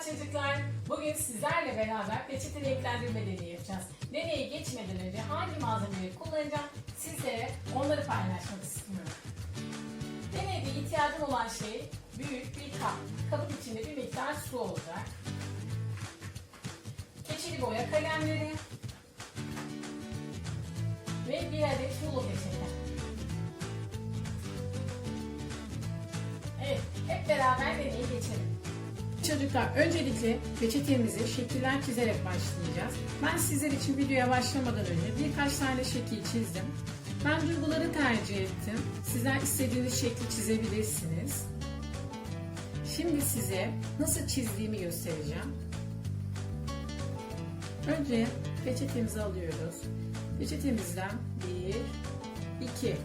çocuklar. Bugün sizlerle beraber peçete renklendirme deneyi yapacağız. Deneye geçmeden önce hangi malzemeleri kullanacağım sizlere onları paylaşmak istiyorum. Deneyde ihtiyacım olan şey büyük bir kap. Kabın içinde bir miktar su olacak. Keçili boya kalemleri ve bir adet sulu peçete. Evet, hep beraber deneye geçelim. Çocuklar öncelikle peçetemizi şekiller çizerek başlayacağız. Ben sizler için videoya başlamadan önce birkaç tane şekil çizdim. Ben duyguları tercih ettim. Sizler istediğiniz şekli çizebilirsiniz. Şimdi size nasıl çizdiğimi göstereceğim. Önce peçetemizi alıyoruz. Peçetemizden bir, iki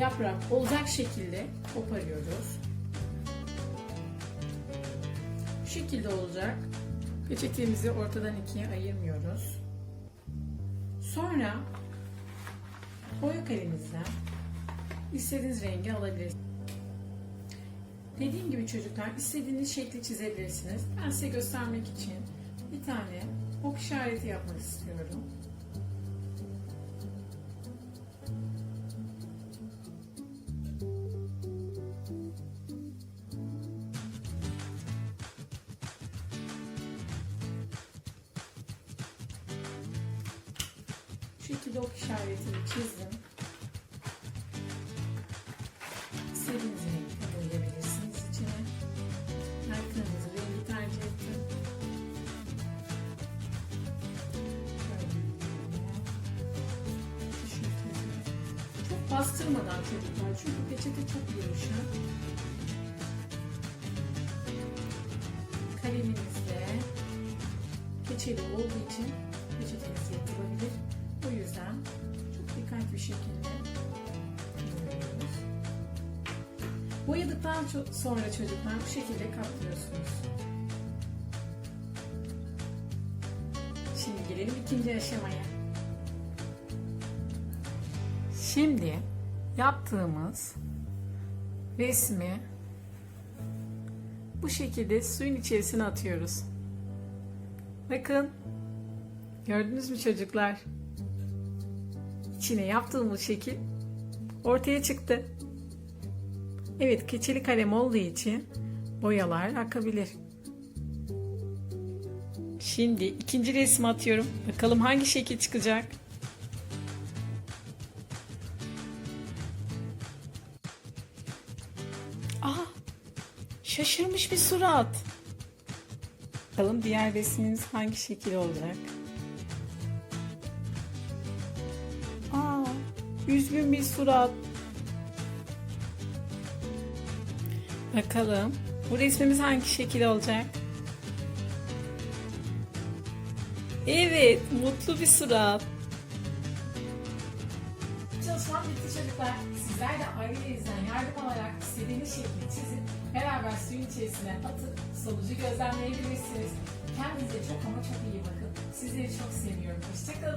yaprak olacak şekilde koparıyoruz. Şekilde olacak. Peçetemizi ortadan ikiye ayırmıyoruz. Sonra boya kalemimizden istediğiniz rengi alabilirsiniz. Dediğim gibi çocuklar istediğiniz şekli çizebilirsiniz. Ben size göstermek için bir tane ok işareti yapmak istiyorum. Bu şekilde ok işaretini çizdim. İstediğiniz renkle boyayabilirsiniz içine. Ben kırmızı rengi tercih ettim. Şu. Çok bastırmadan çocuklar çünkü peçete çok yumuşak. Kaleminizde keçeli olduğu için peçeteniz yırtılabilir. O yüzden çok dikkatli bir şekilde. Boyadıktan sonra çocuklar bu şekilde katlıyorsunuz. Şimdi gelelim ikinci aşamaya. Şimdi yaptığımız resmi bu şekilde suyun içerisine atıyoruz. Bakın. Gördünüz mü çocuklar? İçine yaptığımız şekil ortaya çıktı. Evet, keçeli kalem olduğu için boyalar akabilir. Şimdi ikinci resmi atıyorum. Bakalım hangi şekil çıkacak? Aa, şaşırmış bir surat. Bakalım diğer resmimiz hangi şekil olacak? Üzgün bir surat. Bakalım bu resmimiz hangi şekil olacak? Evet, mutlu bir surat. Çalışmam bitti çocuklar. Sizler de ailenizden yardım alarak istediğiniz şekli çizip beraber suyun içerisine atıp sonucu gözlemleyebilirsiniz. Kendinize çok ama çok iyi bakın. Sizleri çok seviyorum. Hoşçakalın.